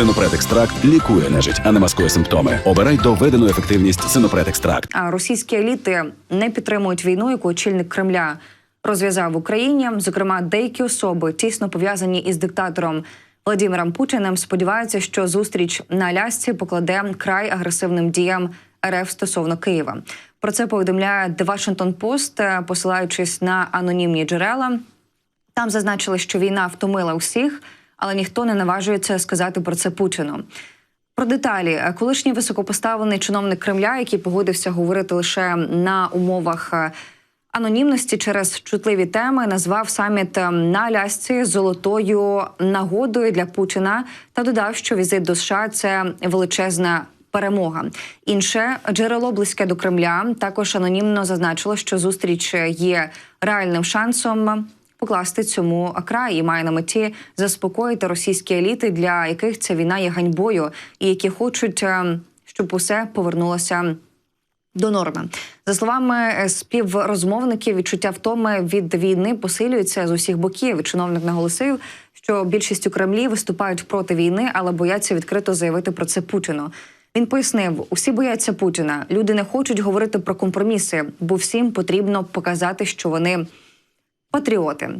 Синопред екстракт лікує нежить, а не маскує симптоми. Обирай доведену ефективність Синопред екстракт. А російські еліти не підтримують війну, яку очільник Кремля розв'язав в Україні. Зокрема, деякі особи тісно пов'язані із диктатором Владимиром Путіним. Сподіваються, що зустріч на Алясці покладе край агресивним діям РФ стосовно Києва. Про це повідомляє The Washington Post, е, посилаючись на анонімні джерела. Там зазначили, що війна втомила усіх, але ніхто не наважується сказати про це Путіну. Про деталі колишній високопоставлений чиновник Кремля, який погодився говорити лише на умовах е, анонімності через чутливі теми, назвав саміт е, на Алясці золотою нагодою для Путіна та додав, що візит до США це величезна. Перемога інше джерело близьке до Кремля також анонімно зазначило, що зустріч є реальним шансом покласти цьому край і має на меті заспокоїти російські еліти, для яких ця війна є ганьбою, і які хочуть, е, щоб усе повернулося. До норми за словами е, співрозмовників, відчуття втоми від війни посилюється з усіх боків. Чиновник наголосив, що більшість у Кремлі виступають проти війни, але бояться відкрито заявити про це Путіну. Він пояснив: усі бояться Путіна. Люди не хочуть говорити про компроміси, бо всім потрібно показати, що вони патріоти.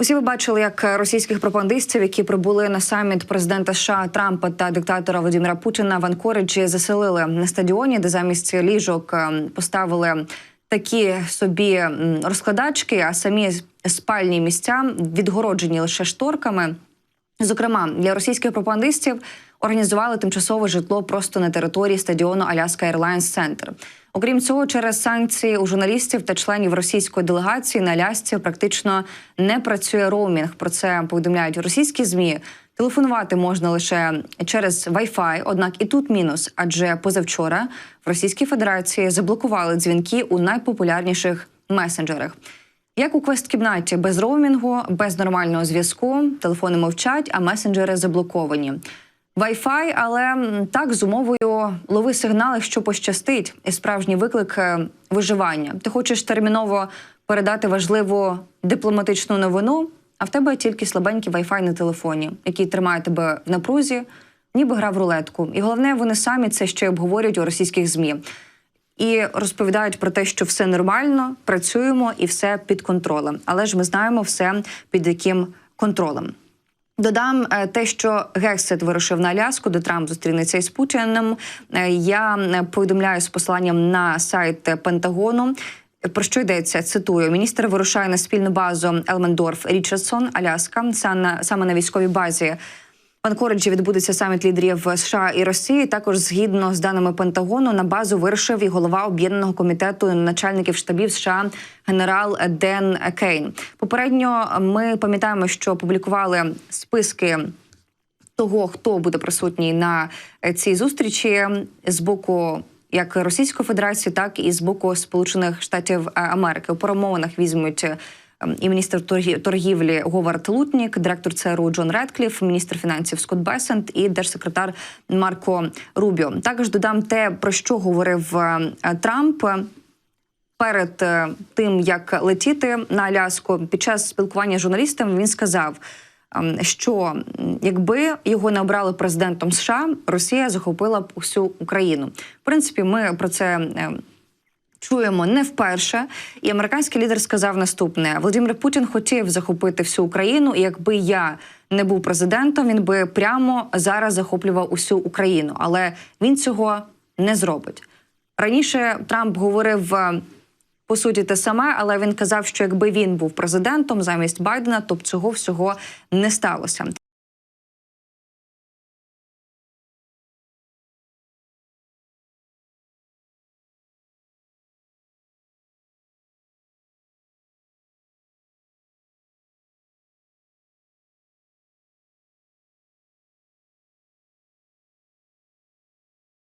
Усі ви бачили, як російських пропагандистів, які прибули на саміт президента США Трампа та диктатора Володимира Путіна в Анкориджі, заселили на стадіоні, де замість ліжок е, поставили такі собі розкладачки, а самі спальні місця відгороджені лише шторками. Зокрема, для російських пропагандистів організували тимчасове житло просто на території стадіону Аляска Airlines Центр. Окрім цього, через санкції у журналістів та членів російської делегації на Алясці практично не працює роумінг. Про це повідомляють російські змі. Телефонувати можна лише через Wi-Fi, однак і тут мінус, адже позавчора в Російській Федерації заблокували дзвінки у найпопулярніших месенджерах. Як у квест-кімнаті без роумінгу, без нормального зв'язку, телефони мовчать, а месенджери заблоковані. Wi-Fi, але так з умовою лови сигнал, якщо пощастить, і справжній виклик е, виживання. Ти хочеш терміново передати важливу дипломатичну новину, а в тебе тільки слабенький Wi-Fi на телефоні, який тримає тебе в напрузі, ніби гра в рулетку. І головне, вони самі це ще й обговорюють у російських змі і розповідають про те, що все нормально, працюємо і все під контролем. Але ж ми знаємо все під яким контролем. Додам е, те, що Гексет вирушив на Аляску, де Трамп зустрінеться із Путіним. Е, Я е, повідомляю з посиланням на сайт Пентагону. Про що йдеться? Цитую: міністр вирушає на спільну базу Елмендорф Річардсон, Аляска, саме- саме на військовій базі. В Анкориджі відбудеться саміт лідерів США і Росії. Також згідно з даними Пентагону, на базу вирушив і голова об'єднаного комітету начальників штабів США генерал Ден Кейн. Попередньо ми пам'ятаємо, що публікували списки того, хто буде присутній на цій зустрічі з боку. Як Російської Федерації, так і з боку Сполучених Штатів Америки у перемовинах візьмуть і міністр торгі- торгівлі Говард Лутнік, директор ЦРУ Джон Редкліф, міністр фінансів Скотт Бесент і держсекретар Марко Рубіо. Також додам те, про що говорив е, Трамп перед е, тим, як летіти на Аляску, під час спілкування з журналістами він сказав, ем, що якби його не обрали президентом США, Росія захопила б усю Україну. В принципі, ми про це. Чуємо не вперше, і американський лідер сказав наступне: Володимир Путін хотів захопити всю Україну, і якби я не був президентом, він би прямо зараз захоплював усю Україну, але він цього не зробить. Раніше Трамп говорив е, по суті те саме, але він казав, що якби він був президентом замість Байдена, то б цього всього не сталося.